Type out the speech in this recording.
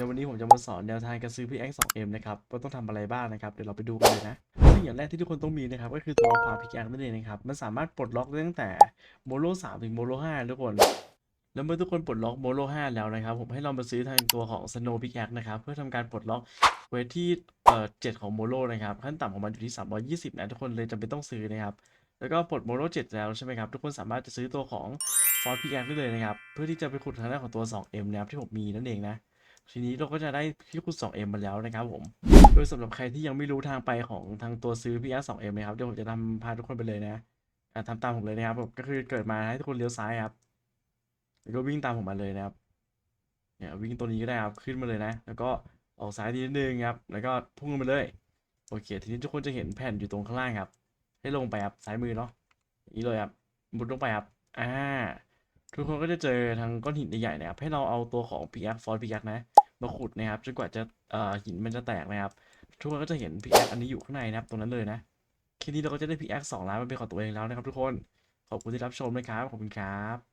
ในวันนี้ผมจะมาสอนแนวทางการซื้อ PX 2M นะครับว่าต้องทำอะไรบ้างนะครับเดี๋ยวเราไปดูกันเลยนะซึ่งอย่างแรกที่ทุกคนต้องมีนะครับก็คือตัวความ pickaxe นั่นเองนะครับมันสามารถปลดล็อกได้ตั้งแต่โมโล3ถึงโมโล5ทุกคนแล้วเมื่อทุกคนปลดล็อกโมโล5แล้วนะครับ ผมให้เรามาซื้อทางตัวของ Snow Pickaxe นะครับ เพื่อทำการปลดล็อกเวทที่เอ่อ7ของโมโลนะครับ ขั้นต่ำของมันอยู่ที่ 320 นะ ทุกคนเลยจำเป็นต้องซื้อนะครับ แล้วก็ปลดโมโล7แล้วใช่ไหมครับ ทุกคนสามารถจะซื้อตัวของฟอร์พิกแอคได้เลยนะครับ เพื่อที่จะไปขุดทางด้านของตัว 2M นะครับที่ผมมีนั่นเองนะ ทีนี้เราก็จะได้ที่ขุด 2M มาแล้วนะครับผม โดยสำหรับใครที่ยังไม่รู้ทางไปของทางตัวซื้อ PS 2M นะครับ เดี๋ยวผมจะทำพาทุกคนไปเลยนะอะทำตามผมเลยนะครับผมก็คือเกิดมาให้ทุกคนเลี้ยวซ้ายครับ แล้วก็วิ่งตามผมมาเลยนะครับ เนี่ยวิ่งตัวนี้ก็ได้ครับ ขึ้นมาเลยนะ แล้วก็ออกซ้ายนิดนึงครับ แล้วก็พุ่งลงมาเลย โอเค ทีนี้ทุกคนจะเห็นแผ่นอยู่ตรงข้างล่างครับ ให้ลงไปครับ ซ้ายมือเนาะนี้เลยครับมุดลงไปครับ อ่า ทุกคนก็จะเจอทางก้อนหินใหญ่ๆนะครับ ให้เราเอาตัวของ pickaxe fort pickaxe นะ มาขุดนะครับจนกว่าจะหินมันจะแตกนะครับ ทุกคนก็จะเห็นพีแอคอันนี้อยู่ข้างในนะครับ ตรงนั้นเลยนะแค่นี้เราก็จะได้พีแอคสองล้านมาเป็นของตัวเองแล้วนะครับทุกคนขอบคุณที่รับชมนะครับขอบคุณครับ